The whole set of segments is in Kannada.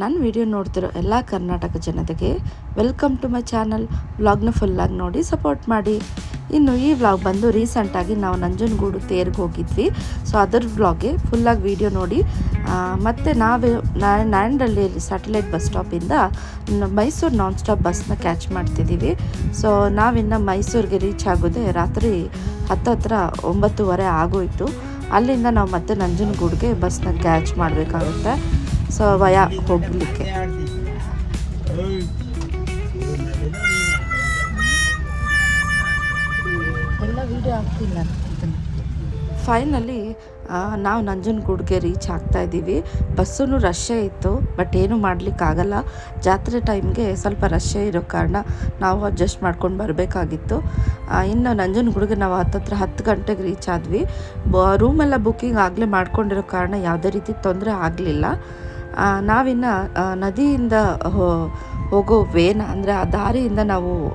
ನನ್ನ ವಿಡಿಯೋ ನೋಡ್ತಿರೋ ಎಲ್ಲ ಕರ್ನಾಟಕ ಜನತೆಗೆ ವೆಲ್ಕಮ್ ಟು ಮೈ ಚಾನಲ್ ವ್ಲಾಗ್ನ ಫುಲ್ಲಾಗಿ ನೋಡಿ ಸಪೋರ್ಟ್ ಮಾಡಿ. ಇನ್ನು ಈ ವ್ಲಾಗ್ ಬಂದು ರೀಸೆಂಟಾಗಿ ನಾವು ನಂಜನಗೂಡು ತೇರ್ಗೆ ಹೋಗಿದ್ವಿ. ಸೊ ಅದರ ವ್ಲಾಗ್ಗೆ ಫುಲ್ಲಾಗಿ ವಿಡಿಯೋ ನೋಡಿ. ಮತ್ತು ನಾವೇ ನ್ಯಾಂಡಲ್ಲಿ ಸ್ಯಾಟಲೈಟ್ ಬಸ್ ಸ್ಟಾಪಿಂದ ಮೈಸೂರು ನಾನ್ ಸ್ಟಾಪ್ ಬಸ್ನ ಕ್ಯಾಚ್ ಮಾಡ್ತಿದ್ದೀವಿ. ಸೊ ನಾವಿನ್ನು ಮೈಸೂರಿಗೆ ರೀಚ್ ಆಗೋದೆ ರಾತ್ರಿ ಹತ್ತತ್ರ ಒಂಬತ್ತುವರೆ ಆಗೋಯಿತು. ಅಲ್ಲಿಂದ ನಾವು ಮತ್ತೆ ನಂಜನಗೂಡಿಗೆ ಬಸ್ನ ಕ್ಯಾಚ್ ಮಾಡಬೇಕಾಗುತ್ತೆ. ಸೊ ಭಯ ಹೋಗಲಿಕ್ಕೆ ಎಲ್ಲ ವೀಡಿಯೋ ಹಾಕ್ತೀನಿ ನಾನು ಫೈನಲಿ ನಾವು ನಂಜನಗೂಡ್ಗೆ ರೀಚ್ ಆಗ್ತಾ ಇದ್ದೀವಿ. ಬಸ್ಸೂ ರಶ್ಶೇ ಇತ್ತು ಬಟ್ ಏನೂ ಮಾಡಲಿಕ್ಕಾಗಲ್ಲ ಜಾತ್ರೆ ಟೈಮ್ಗೆ ಸ್ವಲ್ಪ ರಶ್ಶೇ ಇರೋ ಕಾರಣ ನಾವು ಅಡ್ಜಸ್ಟ್ ಮಾಡ್ಕೊಂಡು ಬರಬೇಕಾಗಿತ್ತು. ಇನ್ನು ನಂಜನಗೂಡ್ಗೆ ನಾವು ಹತ್ತತ್ರ ಹತ್ತು ಗಂಟೆಗೆ ರೀಚ್ ಆದ್ವಿ. ಬ ರೂಮೆಲ್ಲ ಬುಕ್ಕಿಂಗ್ ಆಗಲೇ ಮಾಡ್ಕೊಂಡಿರೋ ಕಾರಣ ಯಾವುದೇ ರೀತಿ ತೊಂದರೆ ಆಗಲಿಲ್ಲ. ನಾವಿನ್ನು ನದಿಯಿಂದ ಹೋ- ಹೋಗೋ ವೇನ ಅಂದರೆ ಆ ದಾರಿಯಿಂದ ನಾವು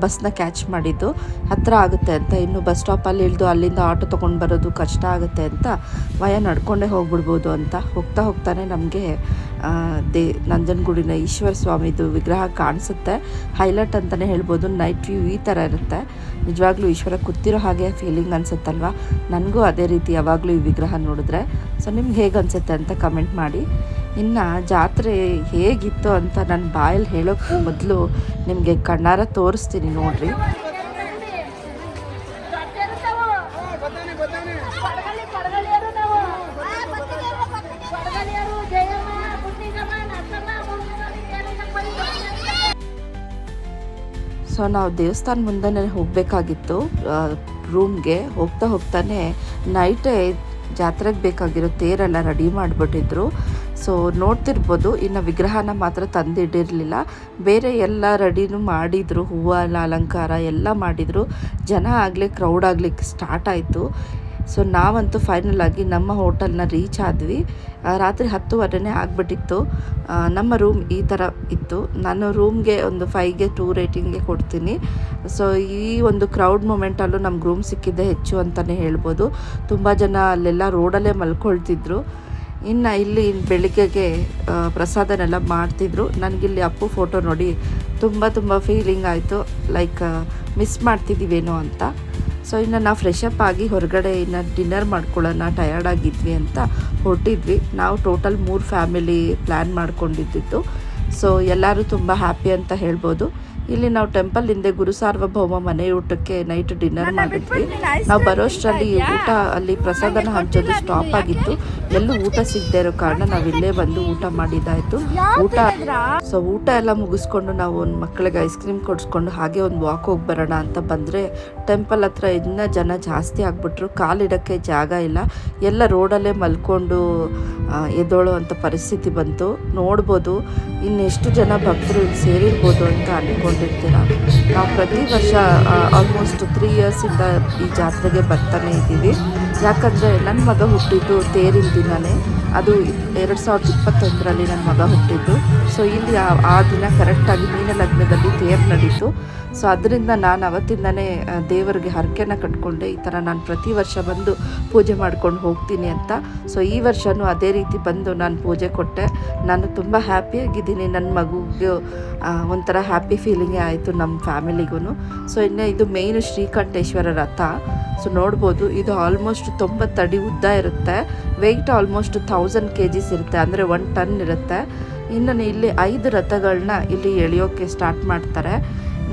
ಬಸ್ನ ಕ್ಯಾಚ್ ಮಾಡಿದ್ದು. ಹತ್ತಿರ ಆಗುತ್ತೆ ಅಂತ. ಇನ್ನು ಬಸ್ ಸ್ಟಾಪಲ್ಲಿ ಇಳಿದು ಅಲ್ಲಿಂದ ಆಟೋ ತೊಗೊಂಡು ಬರೋದು ಕಷ್ಟ ಆಗುತ್ತೆ ಅಂತ. ವಯ ನಡ್ಕೊಂಡೇ ಹೋಗ್ಬಿಡ್ಬೋದು ಅಂತ. ಹೋಗ್ತಾ ಹೋಗ್ತಾನೆ ನಮಗೆ ದೇ, ನಂಜನಗೂಡಿನ ಈಶ್ವರ ಸ್ವಾಮಿದು ವಿಗ್ರಹ ಕಾಣಿಸುತ್ತೆ. ಹೈಲೈಟ್ ಅಂತಲೇ ಹೇಳ್ಬೋದು. ನೈಟ್ ವ್ಯೂ ಈ ಥರ ಇರುತ್ತೆ. ನಿಜವಾಗ್ಲೂ ಈಶ್ವರ ಕೂತಿರೋ ಹಾಗೆ ಫೀಲಿಂಗ್ ಅನಿಸುತ್ತಲ್ವ? ನನಗೂ ಅದೇ ರೀತಿ ಯಾವಾಗಲೂ ಈ ವಿಗ್ರಹ ನೋಡಿದ್ರೆ. ಸೊ ನಿಮ್ಗೆ ಹೇಗೆ ಅನಿಸುತ್ತೆ ಅಂತ ಕಮೆಂಟ್ ಮಾಡಿ. ಇನ್ನು ಜಾತ್ರೆ ಹೇಗಿತ್ತು ಅಂತ ನನ್ನ ಬಾಯಲ್ಲಿ ಹೇಳೋಕ್ಕೆ ಮೊದಲು ನಿಮಗೆ ಕಣ್ಣಾರ ತೋರಿಸ್ತೀನಿ ನೋಡ್ರಿ. ಸೊ ನಾವು ದೇವಸ್ಥಾನ ಮುಂದೆನೇ ಹೋಗಬೇಕಾಗಿತ್ತು. ರೂಮ್ಗೆ ಹೋಗ್ತಾ ಹೋಗ್ತಾನೆ ನೈಟೇ ಜಾತ್ರೆಗೆ ಬೇಕಾಗಿರೋ ತೇರೆಲ್ಲ ರೆಡಿ ಮಾಡಿಬಿಟ್ಟಿದ್ರು. ಸೊ ನೋಡ್ತಿರ್ಬೋದು, ಇನ್ನು ವಿಗ್ರಹನ ಮಾತ್ರ ತಂದಿಟ್ಟಿರಲಿಲ್ಲ. ಬೇರೆ ಎಲ್ಲ ರೆಡಿನೂ ಮಾಡಿದರು. ಹೂವು ಅಲಂಕಾರ ಎಲ್ಲ ಮಾಡಿದರು. ಜನ ಆಗಲಿ ಕ್ರೌಡ್ ಆಗಲಿಕ್ಕೆ ಸ್ಟಾರ್ಟ್ ಆಯಿತು. ಸೊ ನಾವಂತೂ ಫೈನಲ್ ಆಗಿ ನಮ್ಮ ಹೋಟೆಲ್ನ ರೀಚ್ ಆದ್ವಿ. ರಾತ್ರಿ ಹತ್ತುವರೆನೇ ಆಗಿಬಿಟ್ಟಿತ್ತು. ನಮ್ಮ ರೂಮ್ ಈ ಥರ ಇತ್ತು. ನಾನು ರೂಮ್ಗೆ ಒಂದು ಫೈವ್ಗೆ ಟೂ ರೇಟಿಂಗ್ಗೆ ಕೊಡ್ತೀನಿ. ಸೊ ಈ ಒಂದು ಕ್ರೌಡ್ ಮೂಮೆಂಟಲ್ಲೂ ನಮ್ಗೆ ರೂಮ್ ಸಿಕ್ಕಿದ್ದೆ ಹೆಚ್ಚು ಅಂತಲೇ ಹೇಳ್ಬೋದು. ತುಂಬ ಜನ ಅಲ್ಲೆಲ್ಲ ರೋಡಲ್ಲೇ ಮಲ್ಕೊಳ್ತಿದ್ರು. ಇನ್ನು ಇಲ್ಲಿ ಬೆಳಿಗ್ಗೆಗೆ ಪ್ರಸಾದನೆಲ್ಲ ಮಾಡ್ತಿದ್ರು. ನನಗಿಲ್ಲಿ ಅಪ್ಪು ಫೋಟೋ ನೋಡಿ ತುಂಬ ತುಂಬ ಫೀಲಿಂಗ್ ಆಯಿತು. ಲೈಕ್ ಮಿಸ್ ಮಾಡ್ತಿದ್ದೀವೇನೋ ಅಂತ. ಸೊ ಇನ್ನು ನಾವು ಫ್ರೆಶ್ ಆಗಿ ಹೊರಗಡೆ ಇನ್ನು ಡಿನ್ನರ್ ಮಾಡ್ಕೊಳ್ಳೋಣ ಟಯರ್ಡ್ ಆಗಿದ್ವಿ ಅಂತ ಹೊರಟಿದ್ವಿ. ನಾವು ಟೋಟಲ್ ಮೂರು ಫ್ಯಾಮಿಲಿ ಪ್ಲ್ಯಾನ್ ಮಾಡ್ಕೊಂಡಿದ್ದಿತ್ತು ಸೊ ಎಲ್ಲರೂ ತುಂಬ ಹ್ಯಾಪಿ ಅಂತ ಹೇಳ್ಬೋದು. ಇಲ್ಲಿ ನಾವು ಟೆಂಪಲ್ ಹಿಂದೆ ಗುರು ಸಾರ್ವಭೌಮ ಮನೆ ಊಟಕ್ಕೆ ನೈಟ್ ಡಿನ್ನರ್ ಮಾಡಿದ್ವಿ. ನಾವು ಬರೋಷ್ಟರಲ್ಲಿ ಊಟ ಅಲ್ಲಿ ಪ್ರಸಾದನ ಹಂಚೋದು ಸ್ಟಾಪ್ ಆಗಿತ್ತು. ಎಲ್ಲೂ ಊಟ ಸಿಗದೆ ಇರೋ ಕಾರಣ ನಾವು ಇಲ್ಲೇ ಬಂದು ಊಟ ಮಾಡಿದ್ದಾಯ್ತು. ಊಟ ಸೊ ಊಟ ಎಲ್ಲ ಮುಗಿಸ್ಕೊಂಡು ನಾವು ಒಂದು ಮಕ್ಕಳಿಗೆ ಐಸ್ ಕ್ರೀಮ್ ಕೊಡಿಸ್ಕೊಂಡು ಹಾಗೆ ಒಂದು ವಾಕ್ ಹೋಗಿ ಬರೋಣ ಅಂತ ಬಂದರೆ ಟೆಂಪಲ್ ಹತ್ರ ಇನ್ನೂ ಜನ ಜಾಸ್ತಿ ಆಗಿಬಿಟ್ರು. ಕಾಲಿಡಕ್ಕೆ ಜಾಗ ಇಲ್ಲ. ಎಲ್ಲ ರೋಡಲ್ಲೇ ಮಲ್ಕೊಂಡು ಎದ್ದೋಳೋ ಅಂಥ ಪರಿಸ್ಥಿತಿ ಬಂತು. ನೋಡ್ಬೋದು. ಇನ್ನೆಷ್ಟು ಜನ ಭಕ್ತರು ಇಲ್ಲಿ ಸೇರಿರ್ಬೋದು ಅಂತ ಅಂದ್ಕೊಂಡಿರ್ತೀರ ನಾವು ಪ್ರತಿ ವರ್ಷ ಆಲ್ಮೋಸ್ಟ್ ತ್ರೀ ಇಯರ್ಸಿಂದ ಈ ಜಾತ್ರೆಗೆ ಬರ್ತಾನೆ ಇದ್ದೀವಿ. ಯಾಕಂದರೆ ನನ್ನ ಮಗ ಹುಟ್ಟಿದ್ದು ತೇರಿನ ದಿನವೇ ಅದು ಎರಡು ಸಾವಿರದ ಇಪ್ಪತ್ತೊಂದರಲ್ಲಿ ನನ್ನ ಮಗ ಹುಟ್ಟಿದ್ದು. ಸೊ ಇಲ್ಲಿ ಆ- ದಿನ ಕರೆಕ್ಟಾಗಿ ಮೀನ ಲಗ್ನದಲ್ಲಿ ತೇರು ನಡೀತು. ಸೊ ಅದರಿಂದ ನಾನು ಅವತ್ತಿಂದನೇ ದೇವರಿಗೆ ಹರಕೆನ ಕಟ್ಕೊಂಡೆ. ಈ ಥರ ನಾನು ಪ್ರತಿ ವರ್ಷ ಬಂದು ಪೂಜೆ ಮಾಡ್ಕೊಂಡು ಹೋಗ್ತೀನಿ ಅಂತ. ಸೊ ಈ ವರ್ಷವೂ ಅದೇ ರೀತಿ ಬಂದು ನಾನು ಪೂಜೆ ಕೊಟ್ಟೆ. ನಾನು ತುಂಬ ಹ್ಯಾಪಿಯಾಗಿದ್ದೀನಿ ನನ್ನ ಮಗುಗೆ. ಒಂಥರ ಹ್ಯಾಪಿ ಫೀಲಿಂಗೇ ಆಯಿತು ನಮ್ಮ ಫ್ಯಾಮಿಲಿಗೂ ಸೊ ಇನ್ನು ಇದು ಮೇಯ್ನು ಶ್ರೀಕಂಠೇಶ್ವರ ರಥ. ಸೊ ನೋಡ್ಬೋದು, ಇದು ಆಲ್ಮೋಸ್ಟ್ ತೊಂಬತ್ತಡಿ ಉದ್ದ ಇರುತ್ತೆ. Weight almost thousand K Gs ಇರುತ್ತೆ, ಅಂದರೆ ಒನ್ ಟನ್ ಇರುತ್ತೆ. ಇನ್ನು ಇಲ್ಲಿ ಐದು ರಥಗಳನ್ನ ಇಲ್ಲಿ ಎಳೆಯೋಕ್ಕೆ ಸ್ಟಾರ್ಟ್ ಮಾಡ್ತಾರೆ.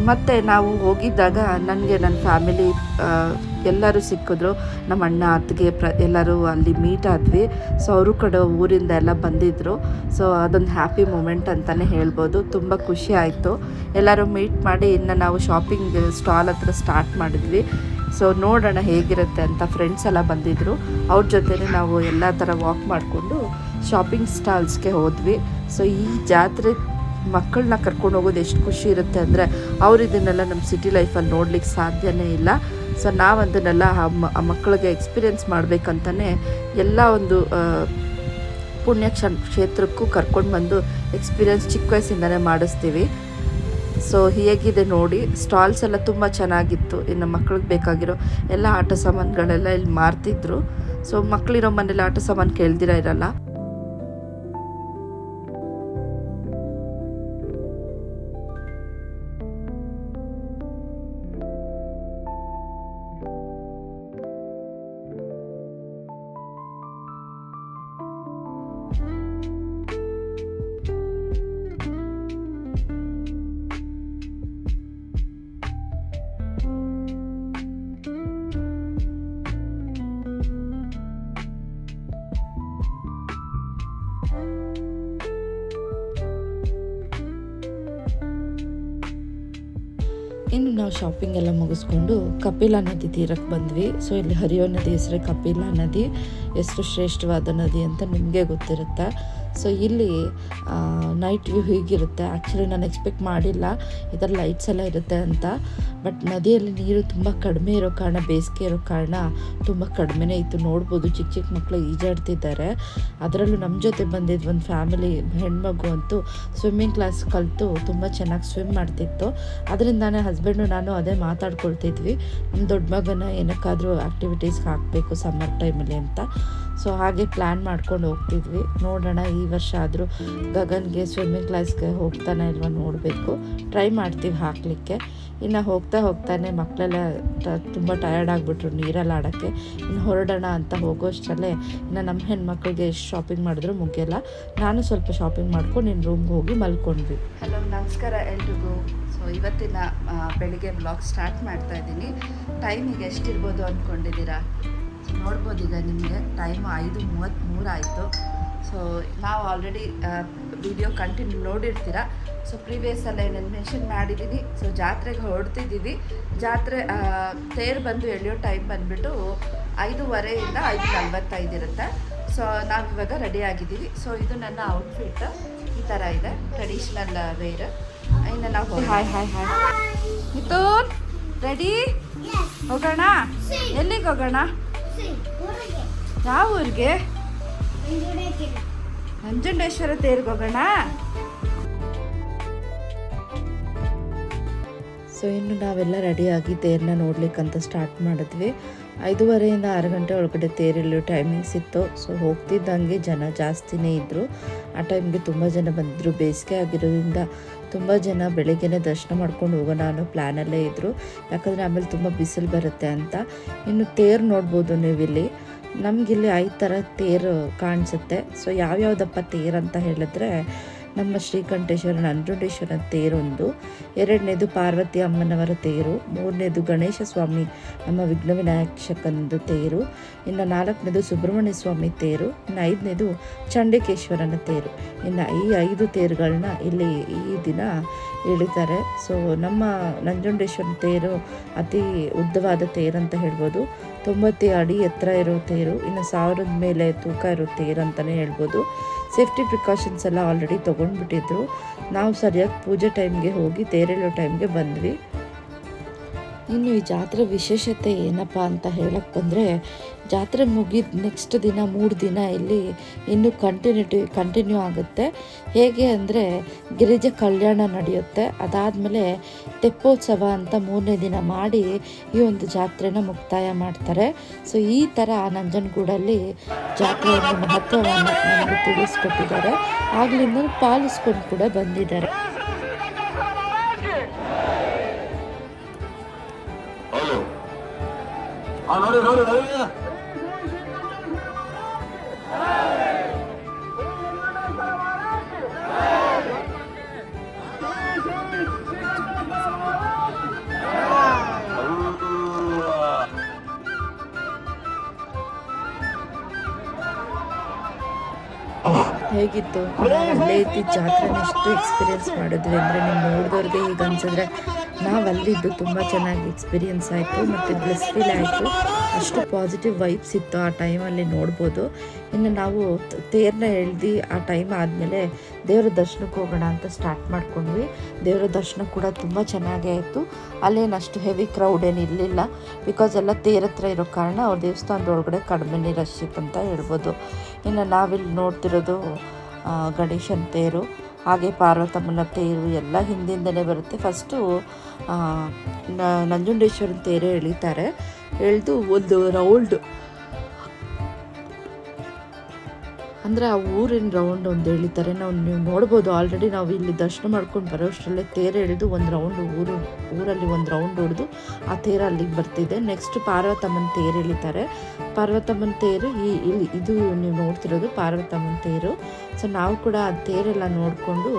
ಮತ್ತು ನಾವು ಹೋಗಿದ್ದಾಗ ನನಗೆ ನನ್ನ ಫ್ಯಾಮಿಲಿ ಎಲ್ಲರೂ ಸಿಕ್ಕಿದ್ರು. ನಮ್ಮ ಅಣ್ಣ, ಅತ್ತಿಗೆ, ಪ್ರ, ಎಲ್ಲರೂ ಅಲ್ಲಿ ಮೀಟ್ ಆದ್ವಿ. ಸೊ ಅವರು ಕಡೆ ಊರಿಂದ ಎಲ್ಲ ಬಂದಿದ್ದರು ಸೊ ಅದೊಂದು ಹ್ಯಾಪಿ ಮೂಮೆಂಟ್ ಅಂತಲೇ ಹೇಳ್ಬೋದು. ತುಂಬ ಖುಷಿ ಆಯಿತು. ಎಲ್ಲರೂ ಮೀಟ್ ಮಾಡಿ ಇನ್ನು ನಾವು ಶಾಪಿಂಗ್ ಸ್ಟಾಲ್ ಹತ್ರ ಸ್ಟಾರ್ಟ್ ಮಾಡಿದ್ವಿ. ಸೊ ನೋಡೋಣ ಹೇಗಿರುತ್ತೆ ಅಂತ ಫ್ರೆಂಡ್ಸ್ ಎಲ್ಲ ಬಂದಿದ್ದರು ಅವ್ರ ಜೊತೆನೇ ನಾವು ಎಲ್ಲ ಥರ ವಾಕ್ ಮಾಡಿಕೊಂಡು ಶಾಪಿಂಗ್ ಸ್ಟಾಲ್ಸ್ಗೆ ಹೋದ್ವಿ. ಸೊ ಈ ಜಾತ್ರೆ ಮಕ್ಕಳನ್ನ ಕರ್ಕೊಂಡು ಹೋಗೋದು ಎಷ್ಟು ಖುಷಿ ಇರುತ್ತೆ ಅಂದರೆ ಅವ್ರು ಇದನ್ನೆಲ್ಲ ನಮ್ಮ ಸಿಟಿ ಲೈಫಲ್ಲಿ ನೋಡ್ಲಿಕ್ಕೆ ಸಾಧ್ಯನೇ ಇಲ್ಲ. ಸೊ ನಾವು ಅದನ್ನೆಲ್ಲ ಆ ಮಕ್ಕಳಿಗೆ ಎಕ್ಸ್ಪೀರಿಯೆನ್ಸ್ ಮಾಡಬೇಕಂತಲೇ ಎಲ್ಲ ಒಂದು ಪುಣ್ಯ ಕ್ಷ ಕ್ಷೇತ್ರಕ್ಕೂ ಕರ್ಕೊಂಡು ಬಂದು ಎಕ್ಸ್ಪೀರಿಯೆನ್ಸ್ ಚಿಕ್ಕ ವಯಸ್ಸಿಂದನೇ ಮಾಡಿಸ್ತೀವಿ. ಸೊ ಹೇಗಿದೆ ನೋಡಿ ಸ್ಟಾಲ್ಸ್ ಎಲ್ಲ ತುಂಬ ಚೆನ್ನಾಗಿತ್ತು. ಇನ್ನು ಮಕ್ಳಿಗೆ ಬೇಕಾಗಿರೋ ಎಲ್ಲ ಆಟ ಸಾಮಾನುಗಳೆಲ್ಲ ಇಲ್ಲಿ ಮಾರ್ತಿದ್ರು. ಸೊ ಮಕ್ಕಳಿರೋ ಮನೇಲಿ ಆಟ ಸಾಮಾನು ಕೇಳ್ದಿರ ಇರಲ್ಲ. ಇನ್ನು ನಾವು ಶಾಪಿಂಗ್ ಎಲ್ಲ ಮುಗಿಸ್ಕೊಂಡು ಕಪಿಲಾ ನದಿ ತೀರಕ್ಕೆ ಬಂದ್ವಿ. ಸೊ ಇಲ್ಲಿ ಹರಿಯೋ ನದಿ ಹೆಸರೇ ಕಪಿಲಾ ನದಿ, ಎಷ್ಟು ಶ್ರೇಷ್ಠವಾದ ನದಿ ಅಂತ ನಿಮಗೆ ಗೊತ್ತಿರುತ್ತೆ? ಸೊ ಇಲ್ಲಿ ನೈಟ್ ವ್ಯೂ ಹೀಗಿರುತ್ತೆ. ಆ್ಯಕ್ಚುಲಿ ನಾನು ಎಕ್ಸ್ಪೆಕ್ಟ್ ಮಾಡಿಲ್ಲ. ಈ ಥರ ಲೈಟ್ಸ್ ಎಲ್ಲ ಇರುತ್ತೆ ಅಂತ. ಬಟ್ ನದಿಯಲ್ಲಿ ನೀರು ತುಂಬ ಕಡಿಮೆ ಇರೋ ಕಾರಣ, ಬೇಸಿಗೆ ಇರೋ ಕಾರಣ ತುಂಬ ಕಡಿಮೆನೇ ಇತ್ತು. ನೋಡ್ಬೋದು ಚಿಕ್ಕ ಚಿಕ್ಕ ಮಕ್ಕಳು ಈಜಾಡ್ತಿದ್ದಾರೆ. ಅದರಲ್ಲೂ ನಮ್ಮ ಜೊತೆ ಬಂದಿದ್ದು ಒಂದು ಫ್ಯಾಮಿಲಿ ಹೆಣ್ಮಗು ಅಂತೂ ಸ್ವಿಮ್ಮಿಂಗ್ ಕ್ಲಾಸ್ ಕಲಿತು ತುಂಬ ಚೆನ್ನಾಗಿ ಸ್ವಿಮ್ ಮಾಡ್ತಿತ್ತು. ಅದರಿಂದಾನೇ ಹಸ್ಬೆಂಡು ನಾನು ಅದೇ ಮಾತಾಡ್ಕೊಳ್ತಿದ್ವಿ. ನಮ್ಮ ದೊಡ್ಡ ಮಗನ ಏನಕ್ಕಾದರೂ ಆ್ಯಕ್ಟಿವಿಟೀಸ್ಗೆ ಹಾಕಬೇಕು ಸಮ್ಮರ್ ಟೈಮಲ್ಲಿ ಅಂತ. ಸೊ ಹಾಗೆ ಪ್ಲ್ಯಾನ್ ಮಾಡ್ಕೊಂಡು ಹೋಗ್ತಿದ್ವಿ. ನೋಡೋಣ, ಈ ವರ್ಷ ಆದರೂ ಗಗನ್ಗೆ ಸ್ವಿಮ್ಮಿಂಗ್ ಕ್ಲಾಸ್ಗೆ ಹೋಗ್ತಾನೆ ಇಲ್ವ ನೋಡಬೇಕು. ಟ್ರೈ ಮಾಡ್ತೀವಿ ಹಾಕಲಿಕ್ಕೆ. ಇನ್ನು ಹೋಗ್ತಾ ಹೋಗ್ತಾನೆ ಮಕ್ಕಳೆಲ್ಲ ತುಂಬ ಟಯರ್ಡ್ ಆಗಿಬಿಟ್ರು ನೀರಲ್ಲಿ ಆಡೋಕ್ಕೆ. ಇನ್ನು ಹೊರಡೋಣ ಅಂತ ಹೋಗೋಷ್ಟರಲ್ಲೇ ಇನ್ನು ನಮ್ಮ ಹೆಣ್ಮಕ್ಳಿಗೆ ಎಷ್ಟು ಶಾಪಿಂಗ್ ಮಾಡಿದ್ರು ಮುಗಿಯಲ್ಲ. ನಾನು ಸ್ವಲ್ಪ ಶಾಪಿಂಗ್ ಮಾಡ್ಕೊಂಡು ನಿನ್ನ ರೂಮ್ಗೆ ಹೋಗಿ ಮಲ್ಕೊಂಡ್ವಿ. ಹಲೋ, ನಮಸ್ಕಾರ ಎಲ್ರಿಗೂ. ಸೊ ಇವತ್ತಿನ ಬೆಳಿಗ್ಗೆ ಬ್ಲಾಗ್ ಸ್ಟಾರ್ಟ್ ಮಾಡ್ತಾ ಇದ್ದೀನಿ. ಟೈಮಿಗೆ ಎಷ್ಟಿರ್ಬೋದು ಅಂದ್ಕೊಂಡಿದ್ದೀರಾ ನೋಡ್ಬೋದು ಈಗ ನಿಮಗೆ. ಟೈಮ್ ಐದು ಮೂವತ್ತ್ಮೂರು ಆಯಿತು ಸೊ ನಾವು ಆಲ್ರೆಡಿ ವಿಡಿಯೋ ಕಂಟಿನ್ಯೂ ನೋಡಿರ್ತೀರ? ಸೊ ಪ್ರೀವಿಯಸ್ಸಲ್ಲ ನಾನು ಮೆನ್ಷನ್ ಮಾಡಿದ್ದೀನಿ ಸೊ ಜಾತ್ರೆಗೆ ಹೊರಡ್ತಿದ್ದೀವಿ ಜಾತ್ರೆ ತೇರು ಬಂದು ಎಳೆಯೋ ಟೈಮ್ ಬಂದುಬಿಟ್ಟು ಐದೂವರೆಯಿಂದ ಐದು ನಲ್ವತ್ತೈದು ಇರುತ್ತೆ ಸೊ ನಾವಿವಾಗ ರೆಡಿ ಆಗಿದ್ದೀವಿ ಸೊ ಇದು ನನ್ನ ಔಟ್ಫಿಟ್ ಈ ಥರ ಇದೆ. ಟ್ರೆಡಿಷ್ನಲ್ ವೇರ್ ಇನ್ನು ನಾವು hi hi hi Mithun ready ಹೋಗೋಣ? ಎಲ್ಲಿಗೆ ಹೋಗೋಣ? ಯಾವ ಊರಿಗೆ? ನಂಜುಂಡೇಶ್ವರ ತೇರ್ಗೆ ಹೋಗೋಣ? ಸೊ ಇನ್ನು ನಾವೆಲ್ಲ ರೆಡಿಯಾಗಿ ತೇರನ್ನ ನೋಡ್ಲಿಕ್ಕಂತ ಸ್ಟಾರ್ಟ್ ಮಾಡಿದ್ವಿ. ಐದುವರೆಯಿಂದ ಆರು ಗಂಟೆ ಒಳಗಡೆ ತೇರಿಲ್ಲೋ ಟೈಮಿಂಗ್ಸ್ ಇತ್ತು ಸೊ ಹೋಗ್ತಿದ್ದಂಗೆ ಜನ ಜಾಸ್ತಿನೇ ಇದ್ದರು ಆ ಟೈಮ್ಗೆ ತುಂಬ ಜನ ಬಂದಿದ್ರು. ಬೇಸಿಗೆ ಆಗಿರೋದ್ರಿಂದ ತುಂಬ ಜನ ಬೆಳಿಗ್ಗೆನೇ ದರ್ಶನ ಮಾಡ್ಕೊಂಡು ಹೋಗೋಣ ಅನ್ನೋ ಪ್ಲ್ಯಾನಲ್ಲೇ ಇದ್ದರು ಯಾಕಂದರೆ ಆಮೇಲೆ ತುಂಬ ಬಿಸಿಲು ಬರುತ್ತೆ ಅಂತ. ಇನ್ನು ತೇರು ನೋಡ್ಬೋದು ನೀವಿಲ್ಲಿ. ನಮಗಿಲ್ಲಿ ಐದು ಥರ ತೇರು ಕಾಣಿಸುತ್ತೆ. ಸೊ ಯಾವ್ಯಾವ್ದಪ್ಪ ತೇರು ಅಂತ ಹೇಳಿದ್ರೆ, ನಮ್ಮ ಶ್ರೀಕಂಠೇಶ್ವರ ನಂಜುಂಡೇಶ್ವರ ತೇರೊಂದು ಎರಡನೇದು ಪಾರ್ವತಿ ಅಮ್ಮನವರ ತೇರು, ಮೂರನೇದು ಗಣೇಶ ಸ್ವಾಮಿ ನಮ್ಮ ವಿಘ್ನ ವಿನಾಯಕಂದು ತೇರು, ಇನ್ನು ನಾಲ್ಕನೇದು ಸುಬ್ರಹ್ಮಣ್ಯ ಸ್ವಾಮಿ ತೇರು, ಇನ್ನು ಐದನೇದು ಚಂಡಿಕೇಶ್ವರನ ತೇರು. ಇನ್ನು ಈ ಐದು ತೇರುಗಳನ್ನ ಇಲ್ಲಿ ಈ ದಿನ ಎಳಿತಾರೆ ಸೊ ನಮ್ಮ ನಂಜುಂಡೇಶ್ವರ ತೇರು ಅತಿ ಉದ್ದವಾದ ತೇರು ಅಂತ ಹೇಳ್ಬೋದು. ತೊಂಬತ್ತು ಅಡಿ ಎತ್ತರ ಇರೋ. ತೇರು ಇನ್ನು ಸಾವಿರದ ಮೇಲೆ ತೂಕ ಇರೋ ತೇರು ಅಂತಲೇ ಹೇಳ್ಬೋದು. ಸೇಫ್ಟಿ ಪ್ರಿಕಾಷನ್ಸ್ ಎಲ್ಲ ಆಲ್ರೆಡಿ ತೊಗೊಂಡ್ಬಿಟ್ಟಿದ್ರು. ನಾವು ಸರಿಯಾಗಿ ಪೂಜೆ ಟೈಮ್ಗೆ ಹೋಗಿ ತೇರೆಳೋ ಟೈಮ್ಗೆ ಬಂದ್ವಿ. ಇನ್ನು ಈ ಜಾತ್ರೆ ವಿಶೇಷತೆ ಏನಪ್ಪ ಅಂತ ಹೇಳಕ್ಕೆ ಬಂದರೆ, ಜಾತ್ರೆ ಮುಗಿದ ನೆಕ್ಸ್ಟ್ ದಿನ, ಮೂರು ದಿನ ಇಲ್ಲಿ ಇನ್ನೂ ಕಂಟಿನ್ಯೂಟಿ ಕಂಟಿನ್ಯೂ ಆಗುತ್ತೆ. ಹೇಗೆ ಅಂದರೆ, ಗಿರಿಜ ಕಲ್ಯಾಣ ನಡೆಯುತ್ತೆ. ಅದಾದಮೇಲೆ ತೆಪ್ಪೋತ್ಸವ ಅಂತ ಮೂರನೇ ದಿನ ಮಾಡಿ ಈ ಒಂದು ಜಾತ್ರೆನ ಮುಕ್ತಾಯ ಮಾಡ್ತಾರೆ. ಸೊ ಈ ಥರ ನಂಜನಗೂಡಲ್ಲಿ ಜಾತ್ರೆಯ ಮಹತ್ವವನ್ನು ನಮಗೆ ತಿಳಿಸ್ಕೊಟ್ಟಿದ್ದಾರೆ. ಆಗಲಿಂದ ಪಾಲಿಸ್ಕೊಂಡು ಕೂಡ ಬಂದಿದ್ದಾರೆ. ನೋಡಿ ನೋಡಿ ನೋಡಿ. ಹೇಗಿತ್ತು? ಅಲ್ಲೇ ಇದ್ದಿದ್ದು ಜಾತ್ರೆನ ಎಷ್ಟು ಎಕ್ಸ್ಪೀರಿಯನ್ಸ್ ಮಾಡಿದ್ವಿ ಅಂದರೆ ನೀವು ನೋಡಿದವ್ರಿಗೆ ಈಗ ಅನ್ಸಿದ್ರೆ ನಾವು ಅಲ್ಲಿದ್ದು ತುಂಬ ಚೆನ್ನಾಗಿ ಎಕ್ಸ್ಪೀರಿಯನ್ಸ್ ಆಯಿತು, ಮತ್ತು ಬ್ಲೆಸ್ ಫೀಲ್ ಆಯಿತು. ಅಷ್ಟು ಪಾಸಿಟಿವ್ ವೈಬ್ಸ್ ಇತ್ತು ಆ ಟೈಮಲ್ಲಿ ನೋಡ್ಬೋದು. ಇನ್ನು ನಾವು ತೇರನ್ನ ಎಳ್ದು ಆ ಟೈಮ್ ಆದಮೇಲೆ ದೇವರ ದರ್ಶನಕ್ಕೆ ಹೋಗೋಣ ಅಂತ ಸ್ಟಾರ್ಟ್ ಮಾಡ್ಕೊಂಡ್ವಿ. ದೇವರ ದರ್ಶನ ಕೂಡ ತುಂಬ ಚೆನ್ನಾಗೇ ಆಯಿತು ಅಲ್ಲೇನು ಅಷ್ಟು ಹೆವಿ ಕ್ರೌಡ್ ಏನು ಇರಲಿಲ್ಲ. ಬಿಕಾಸ್ ಎಲ್ಲ ತೇರ ಹತ್ರ ಇರೋ ಕಾರಣ ಅವ್ರ ದೇವಸ್ಥಾನದೊಳಗಡೆ ಕಡಿಮೆನೇ ರಶ್ ಇತ್ತು ಅಂತ ಹೇಳ್ಬೋದು. ಇನ್ನು ನಾವಿಲ್ಲಿ ನೋಡ್ತಿರೋದು ಗಣೇಶನ ತೇರು. ಹಾಗೆ ಪಾರ್ವತಮ್ಮನ ತೇರು ಎಲ್ಲ ಹಿಂದಿಂದಲೇ ಬರುತ್ತೆ. ಫಸ್ಟು ನಂಜುಂಡೇಶ್ವರನ ತೇರು ಎಳಿತಾರೆ ಎಳೆದು ಒಂದು ರೌಂಡ್ ಅಂದರೆ ಆ ಊರಿನ ರೌಂಡ್ ಒಂದು ಹೇಳಿದ್ದಾರೆ ನಾವು ನೀವು ನೋಡ್ಬೋದು ಆಲ್ರೆಡಿ ನಾವು ಇಲ್ಲಿ ದರ್ಶನ ಮಾಡ್ಕೊಂಡು ಬರೋಷ್ಟರಲ್ಲೇ ತೇರು ಎಳೆದು ಒಂದು ರೌಂಡ್ ಊರು, ಊರಲ್ಲಿ ಒಂದು ರೌಂಡ್ ಹೊಡೆದು ಆ ತೇರು ಅಲ್ಲಿಗೆ ಬರ್ತಿದೆ. ನೆಕ್ಸ್ಟ್ ಪಾರ್ವತಮ್ಮನ ತೇರು ಎಳಿತಾರೆ. ಪಾರ್ವತಮ್ಮನ ತೇರು ಈ ಇಲ್ಲಿ ಇದು ನೀವು ನೋಡ್ತಿರೋದು ಪಾರ್ವತಮ್ಮನ ತೇರು. ಸೊ ನಾವು ಕೂಡ ಆ ತೇರೆಲ್ಲ ನೋಡಿಕೊಂಡು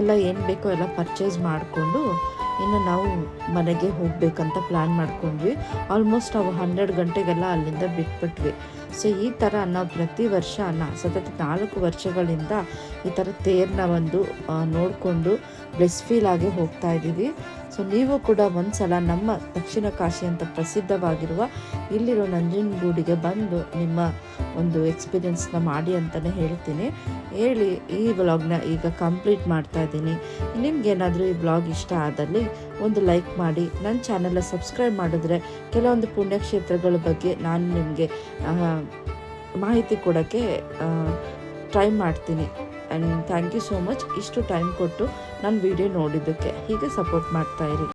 ಎಲ್ಲ ಏನು ಬೇಕೋ ಎಲ್ಲ ಪರ್ಚೇಸ್ ಮಾಡಿಕೊಂಡು ಇನ್ನು ನಾವು ಮನೆಗೆ ಹೋಗಬೇಕಂತ ಪ್ಲ್ಯಾನ್ ಮಾಡ್ಕೊಂಡ್ವಿ. ಆಲ್ಮೋಸ್ಟ್ ಅವು ಹನ್ನೆರಡು ಗಂಟೆಗೆಲ್ಲ ಅಲ್ಲಿಂದ ಬಿಟ್ಬಿಟ್ವಿ. ಸೊ ಈ ಥರ ನಾವು ಪ್ರತಿ ವರ್ಷ ನಾ ಸತತ ನಾಲ್ಕು ವರ್ಷಗಳಿಂದ ಈ ಥರ ತೇರನ್ನ ಒಂದು ನೋಡಿಕೊಂಡು ಬ್ಲೆಸ್ ಫೀಲ್ ಆಗಿ ಹೋಗ್ತಾ ಇದ್ದೀವಿ. ಸೊ ನೀವು ಕೂಡ ಒಂದ್ಸಲ ನಮ್ಮ ದಕ್ಷಿಣ ಕಾಶಿ ಅಂತ ಪ್ರಸಿದ್ಧವಾಗಿರುವ ಇಲ್ಲಿರೋ ನಂಜನಗೂಡಿಗೆ ಬಂದು ನಿಮ್ಮ ಒಂದು ಎಕ್ಸ್ಪೀರಿಯನ್ಸ್ನ ಮಾಡಿ ಅಂತಲೇ ಹೇಳ್ತೀನಿ. ಹೇಳಿ ಈ ವ್ಲಾಗ್ನ ಈಗ ಕಂಪ್ಲೀಟ್ ಮಾಡ್ತಾ ಇದ್ದೀನಿ. ನಿಮ್ಗೇನಾದರೂ ಈ ವ್ಲಾಗ್ ಇಷ್ಟ ಆದಲ್ಲಿ ಒಂದು ಲೈಕ್ ಮಾಡಿ, ನನ್ನ ಚಾನಲ್ನ ಸಬ್ಸ್ಕ್ರೈಬ್ ಮಾಡಿದ್ರೆ ಕೆಲವೊಂದು ಪುಣ್ಯಕ್ಷೇತ್ರಗಳ ಬಗ್ಗೆ ನಾನು ನಿಮಗೆ ಮಾಹಿತಿ ಕೊಡೋಕ್ಕೆ ಟ್ರೈ ಮಾಡ್ತೀನಿ. And thank you so much ಇಷ್ಟು ಟೈಮ್ ಕೊಟ್ಟು ನನ್ನ ವಿಡಿಯೋ ನೋಡಿದ್ದಕ್ಕೆ ಹೀಗೆ ಸಪೋರ್ಟ್ ಮಾಡ್ತಾಯಿರಿ